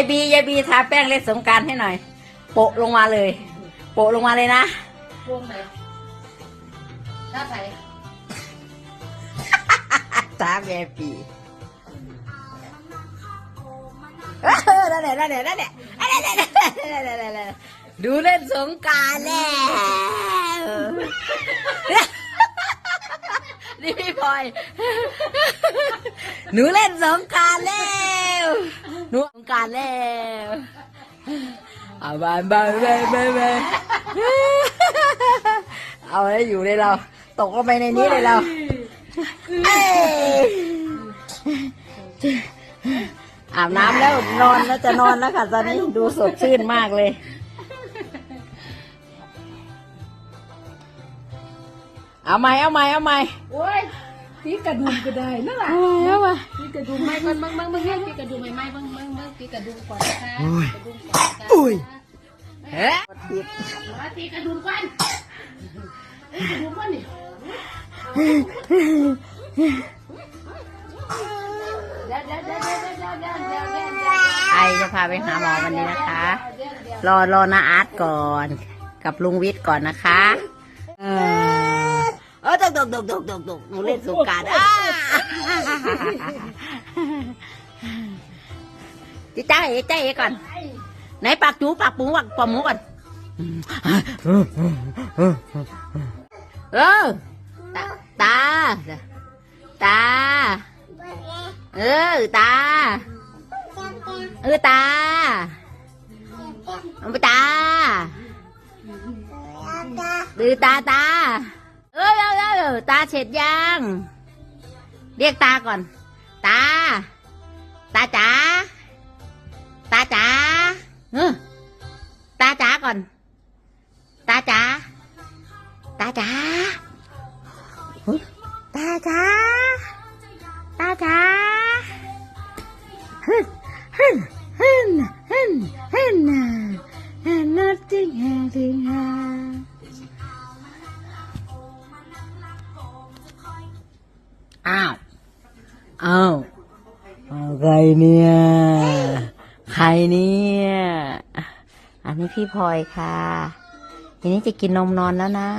ายบียายบีทาแป้งเล่นสงกรารให้หน่อย โปะลงมาเลย โปะลงมาเลยนะวงไหนหน้าใสตามยายปีเออนั่นแหละนั่นแหละนั่นแหละนั่นแหละนั่นแหละนั่นแหละนั่นแหละดูเล่นสงกรารแล้วนี่พี่พลอย หนูเล่นสงกรารแล้ว หนูสงกรารแล้วเอาบานบานบานบานบานเอาแล้วอยู่ในเรา ตกลงไปในนี้เลยเราเอ้ยอาบน้ำแล้วนอนแล้วจะนอนแล้วค่ะตอนนี้ดูสดชื่นมากเลยเอาไหมเอาไหมเอาไหมโอ้ยตีกระดุมก็ได้นั่นแหละเอาไหมตีกระดุมไม่มันมันมันมันเรียกตีกระดุมไม่ไม่มันมันมัน ตีกระดุมก่อนนะคะกระดุมก่อนนะคะอุ้ยเฮ้ยผิดมาตีกระดุมก่อนตีกระดุมก่อนนี่เดี๋ยวเดี๋ยวเดี๋ยวเดี๋ยวเดี๋ยวเดี๋ยวเดี๋ยวเดี๋ยวเดี๋ยวไอจะพาไปหาหมอวันนี้นะคะ รอรอนาอาร์ตก่อน กับลุงวิทย์ก่อนนะคะ เออเออตกตกตกตกตกตกหนูเล่นสงกรารอ่า เอจ้าเอก่อน ไหนปากจูปากปูปากปอมหมูก่อน เออ ตา ตา ตา เออ ตา เออ ตาเอาตาดือตาตา เออเออเออตาเฉดยัง เรียกตาก่อน ตา ตาจ๋า อน ตาจ๋า ตาจ๋าฮ้ยตาจ๋า ตาจ๋าฮึ่นฮึนฮึนฮึ่นฮึนนะ and nothing having her อ้าวอ้าวใครเนี่ย ใครเนี่ย อันนี้พี่พลอยค่ะทีนี้จะกินนมนอนแล้วนะ